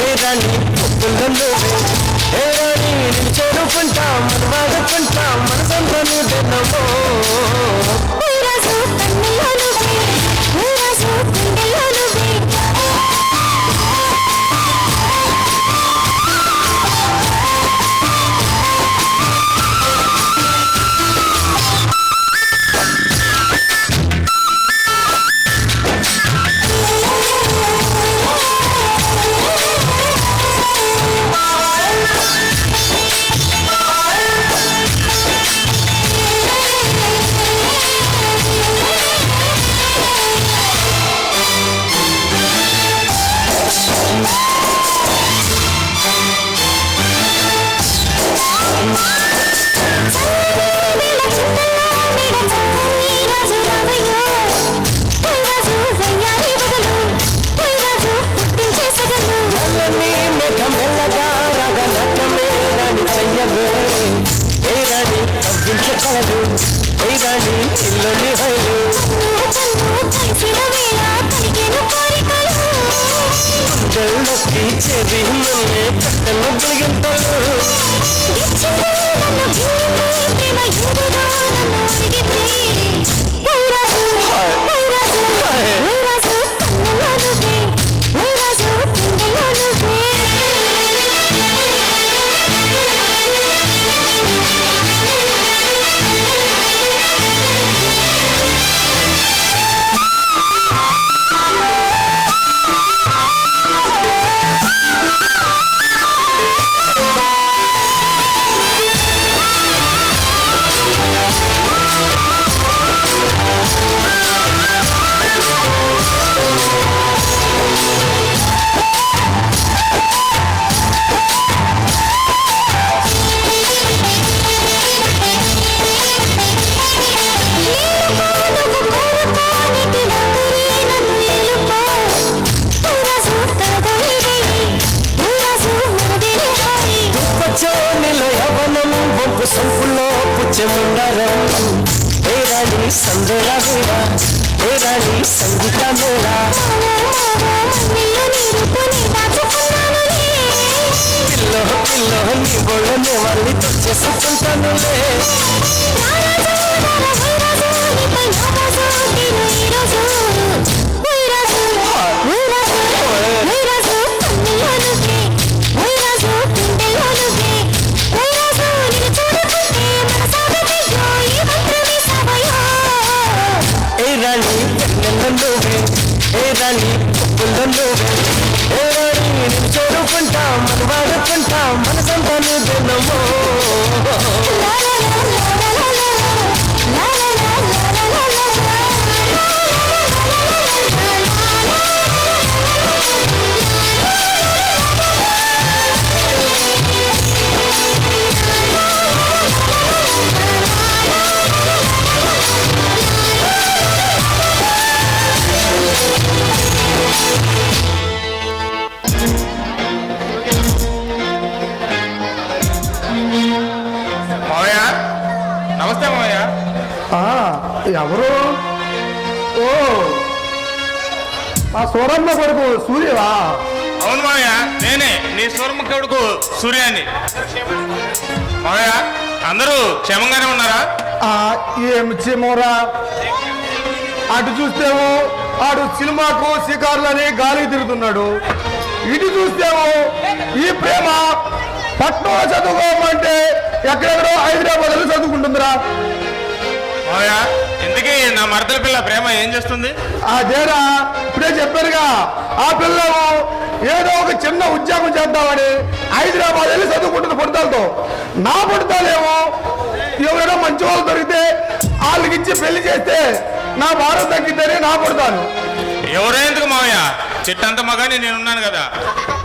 ఏ రాణి పొద్దుల్లో ఏ రాణి మనం చేరుకుంటా మన సొంత నువ్వు నువ్వెన్నమో. గుండెల్లోకి చెవి నన్నే పట్టను కలిగింతలు ఇచ్చింది నన్ను భూమి ప్రేమ ఎదుగా అడిగితే రాణి సందరా వేళ ఏ संगीता సంగీత పిల్లో పిల్లో నీ కానీ రాణి పొక్కుల్లో నువ్వే ఏ రాణి మన వాడుకుంటా మనసంతా ఎవరు? ఓ! మా సూరమ్మ కొడుకు సూర్యవా? అవును మావయ్య నేనే. నీ సూరమ్మ కొడుకు సూర్యాన్ని. మావయ్య అందరూ క్షేమంగానే ఉన్నారా? ఆ, ఏం చిమోరా అటు చూస్తేమో ఆడు సినిమాకు షికారులని గాలి తిరుగుతున్నాడు. ఇటు చూస్తేమో ఈ ప్రేమ పట్నం చదువుకోమంటే ఎక్కడెక్కడో హైదరాబాద్లో చదువుకుంటుందిరా. ఇంతకీ నా మరదల పిల్ల ప్రేమ ఏం చేస్తుంది? అదేరా ఇప్పుడే చెప్పారుగా ఆ పిల్లలు ఏదో ఒక చిన్న ఉద్యోగం చేద్దామని హైదరాబాద్ వెళ్ళి చదువుకుంటుంది పుడతలతో. నా పడతానేమో ఎవరైనా మంచి వాళ్ళు దొరికితే వాళ్ళకి ఇచ్చి పెళ్ళి చేస్తే నా భారం తగ్గిద్దని నా పడతాను. ఎవరో ఎందుకు మావయ్య? చెట్టంత మగాని నేనున్నాను కదా.